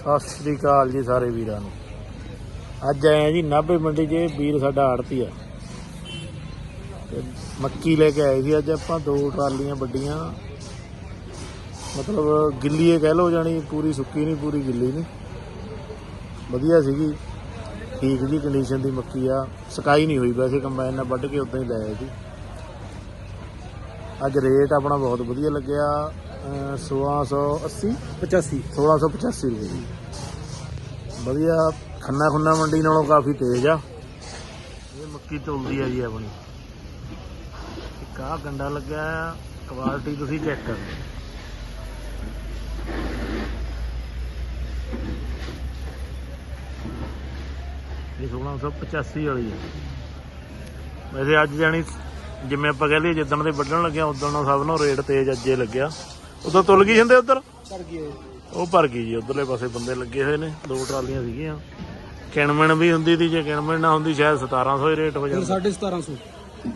ਸਤਿ ਸ੍ਰੀ ਅਕਾਲ ਜੀ ਸਾਰੇ ਵੀਰਾਂ ਨੂੰ। ਅੱਜ ਆਏ ਆ ਜੀ ਨਾਭੇ ਮੰਡੀ 'ਚ ਵੀਰ ਸਾਡਾ ਆੜਤੀ ਆ। ਤੇ ਮੱਕੀ ਲੈ ਕੇ ਆਏ ਸੀ ਅੱਜ ਆਪਾਂ ਦੋ ਟਰਾਲੀਆਂ ਵੱਡੀਆਂ। ਮਤਲਬ ਗਿੱਲੀ ਇਹ ਕਹਿ ਲੋ ਜਾਣੀ ਪੂਰੀ ਸੁੱਕੀ ਨਹੀਂ, ਪੂਰੀ ਗਿੱਲੀ ਨਹੀਂ। ਵਧੀਆ ਸੀਗੀ। ਠੀਕ ਜੀ ਕੰਡੀਸ਼ਨ ਦੀ ਮੱਕੀ ਆ। ਸਕਾਈ ਨਹੀਂ ਹੋਈ ਵੈਸੇ ਕੰਬਾਈਨ ਨਾਲ ਵੱਢ ਕੇ ਉਦਾਂ ਹੀ ਲੈ ਆਏ ਸੀ। ਅੱਜ ਰੇਟ ਆਪਣਾ ਬਹੁਤ ਵਧੀਆ ਲੱਗਿਆ। 1680 85 1685 ਰੁਪਏ ਜੀ। ਵਧੀਆ, ਖੰਨਾ ਖੁੰਨਾ ਮੰਡੀ ਨਾਲੋਂ ਕਾਫੀ ਤੇਜ਼ ਆ। ਇਹ ਮੱਕੀ ਤੁਲਦੀ ਆ ਜੀ ਆਪਣੀ। ਇੱਕ ਆਹ ਗੰਡਾ ਲੱਗਿਆ ਕੁਆਲਿਟੀ ਤੁਸੀਂ ਚੈੱਕ ਕਰੋ। ਇਹ 1685 ਵਾਲੀ ਆ। ਵੈਸੇ ਅੱਜ ਜਾਣੀ, ਜਿਵੇਂ ਆਪਾਂ ਕਹਿ ਲਈਏ, ਜਿੱਦਣ ਦੇ ਵੱਢਣ ਲੱਗਿਆ, ਉਦੋਂ ਨਾਲ ਸਭ ਨੂੰ ਰੇਟ ਤੇਜ਼ ਅੱਜੇ ਲੱਗਿਆ। ਉਦੋਂ ਤੁਲ ਗਈ ਜਾਂਦੇ ਉਧਰ? ਉਹ ਭਰ ਗਈ ਜੀ ਉਧਰਲੇ ਪਾਸੇ ਬੰਦੇ ਲੱਗੇ ਹੋਏ ਨੇ ਦੋ ਟਰਾਲੀਆਂ ਸੀਗੀਆਂ। ਕਿਣਮਣ ਵੀ ਹੁੰਦੀ ਸੀ ਜੇ ਕਿਣਮਣ ਨਾ ਹੁੰਦੀ ਸ਼ਾਇਦ 1700 ਹੀ ਰੇਟ ਹੋ ਜਾਂਦਾ। 1750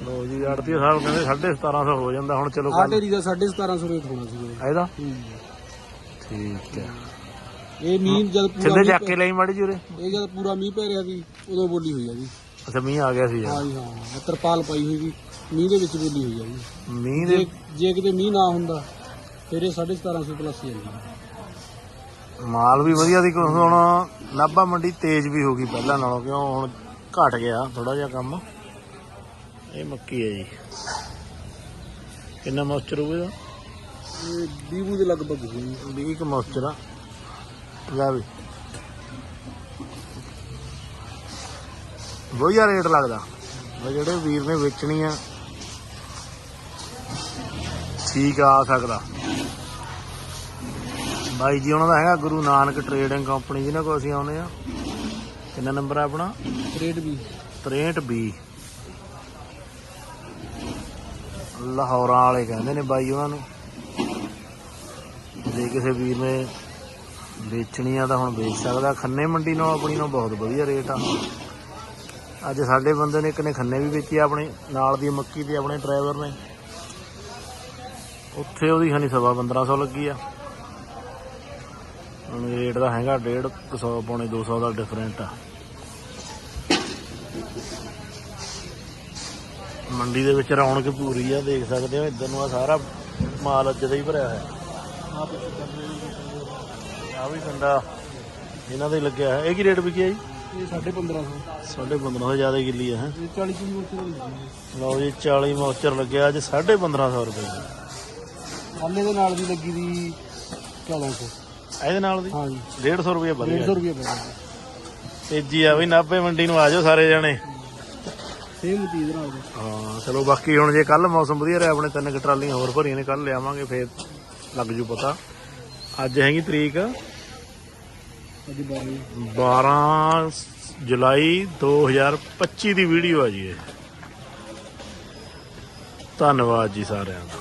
ਲੋ ਜੀ ਆੜਤੀ ਸਾਹਿਬ ਕਹਿੰਦੇ 1750 ਹੋ ਜਾਂਦਾ ਹੁਣ ਚਲੋ ਆ ਢੇਰੀ ਦਾ 1750 ਰੇਟ ਹੋਣਾ ਸੀ ਇਹਦਾ? ਠੀਕ ਹੈ। ਇਹ ਮੀਂਹ ਜਦ ਪੂਰਾ ਮੀਂਹ ਚੱਕ ਕੇ ਲਈ ਮਾੜੀ ਜੁਰੇ ਇਹ ਜਦ ਪੂਰਾ ਮੀਂਹ ਪੈ ਰਿਹਾ ਸੀ ਉਦੋਂ ਬੋਲੀ ਹੋਈ ਆ ਜੀ। ਅੱਛਾ ਮੀਂਹ ਆ ਗਿਆ ਸੀ ਹਾਂ ਜੀ ਹਾਂ ਤਰਪਾਲ ਪਾਈ ਹੋਈ ਸੀ ਮੀਂਹ ਦੇ ਵਿੱਚ ਬੋਲੀ ਹੋਈ ਆ ਜੀ। ਮੀਂਹ ਦੇ ਜੇ ਕਿਤੇ ਮੀਂਹ ਨਾ ਹੁੰਦਾ ਫਿਰ ਇਹ 1750 ਪਲੱਸ ਹੀ ਜਾਂਦੀ ਮਾਲ ਵੀ ਵਧੀਆ ਸੀ ਕੁਛ ਹੁਣ ਨਾਭਾ ਮੰਡੀ ਤੇਜ਼ ਵੀ ਹੋ ਗਈ ਪਹਿਲਾਂ ਨਾਲੋਂ ਕਿਉਂ ਹੁਣ ਘਟ ਗਿਆ ਥੋੜਾ ਜਿਹਾ ਕੰਮ। ਇਹ ਮੱਕੀ ਹੈ ਜੀ। ਕਿੰਨਾ ਮੋਇਸਚਰ ਹੋਵੇਗਾ ਇਹ ਦੀਵੂ ਦੇ ਲਗਭਗ ਹੋਈ 20 ਕੁ ਮੋਇਸਚਰ ਆ। ਲੈ ਵੀ। ਵਧੀਆ ਰੇਟ ਲੱਗਦਾ। ਉਹ ਜਿਹੜੇ ਵੀਰ ਨੇ ਵੇਚਣੀ ਆ ਠੀਕ ਆ ਸਕਦਾ। ਬਾਈ ਜੀ ਉਹਨਾਂ ਦਾ ਹੈਗਾ ਗੁਰੂ ਨਾਨਕ ਟਰੇਡਿੰਗ ਕੰਪਨੀ ਜਿਹਨਾਂ ਕੋਲ ਅਸੀਂ ਆਉਨੇ ਆ ਕਿੰਨਾ ਨੰਬਰ ਆ ਆਪਣਾ? ਰੇਟ ਵੀ 63B ਲਾਹੌਰਾਂ ਵਾਲੇ ਕਹਿੰਦੇ ਨੇ ਬਾਈ ਉਹਨਾਂ ਨੂੰ। ਜੇ ਕਿਸੇ ਵੀਰ ਨੇ ਵੇਚਣੀ ਆ ਤਾਂ ਹੁਣ ਵੇਚ ਸਕਦਾ। ਖੰਨੇ ਮੰਡੀ ਨਾਲ ਆਪਣੀ ਨਾਲ ਬਹੁਤ ਵਧੀਆ ਰੇਟ ਆ। ਅੱਜ ਸਾਡੇ ਬੰਦੇ ਨੇ ਇੱਕ ਨੇ ਖੰਨੇ ਵੀ ਵੇਚੀ ਆਪਣੀ ਨਾਲ ਦੀ ਮੱਕੀ ਤੇ ਆਪਣੇ ਡਰਾਈਵਰ ਨੇ। ਉੱਥੇ ਉਹਦੀ ਹਨੀ ਸਵਾ 1500 ਲੱਗੀ ਆ। ਹੁਣ ਰੇਟ ਦਾ ਹੈਗਾ 150 ਪੌਣੇ 200 ਦਾ ਡਿਫਰੈਂਟ ਆ। ਮੰਡੀ ਦੇ ਵਿੱਚ ਰੌਣਕ ਪੂਰੀ ਆ ਦੇਖ ਸਕਦੇ ਹੋ ਇੱਧਰ ਨੂੰ ਆ ਸਾਰਾ ਮਾਲ ਅੱਜ ਦਾ ਹੀ ਭਰਿਆ ਹੋਇਆ। ਆ ਵੀ ਕੰਡਾ ਇਹਨਾਂ ਦਾ ਲੱਗਿਆ ਹੈ ਇਹ ਕੀ ਰੇਟ ਵਿਕਿਆ ਜੀ? ਇਹ 1550 1550 ਜ਼ਿਆਦਾ ਗਿੱਲੀ ਹੈ? ਇਹ 40 ਕਿਲੋ ਲੱਗੀ ਲਓ ਜੀ 40 ਮੌਚਰ ਲੱਗਿਆ ਅੱਜ 1550 ਰੁਪਏ ਦਾ। ਹਾਲੇ ਦੇ ਨਾਲ ਦੀ ਲੱਗੀ ਦੀ 1400 ਇਹਦੇ ਨਾਲ ਦੀ? ਹਾਂ ਜੀ 150 ਰੁਪਏ ਵਧਿਆ 150 ਰੁਪਏ ਪੈ ਤੇਜੀ ਆ ਵੀ ਨਾਭੇ ਮੰਡੀ ਨੂੰ ਆ ਜਾਓ ਸਾਰੇ ਜਣੇ। ਸੇਮ ਚੀਜ਼ ਨਾਲ ਦੀ। ਹਾਂ ਚਲੋ ਬਾਕੀ ਹੁਣ ਜੇ ਕੱਲ ਮੌਸਮ ਵਧੀਆ ਰਿਹਾ ਆਪਣੇ ਤਿੰਨ ਕੁ ਟਰਾਲੀਆਂ ਹੋਰ ਭਰੀਆਂ ਨੇ ਕੱਲ ਲਿਆਵਾਂਗੇ ਫੇਰ ਲੱਗ ਜੂ ਪਤਾ। ਅੱਜ ਹੈਗੀ ਤਰੀਕ। ਅੱਜ ਬਾਰੇ। 12 ਜੁਲਾਈ 2025 ਦੀ ਵੀਡੀਓ ਆ ਜੀ ਇਹ। ਧੰਨਵਾਦ ਜੀ ਸਾਰਿਆਂ ਦਾ।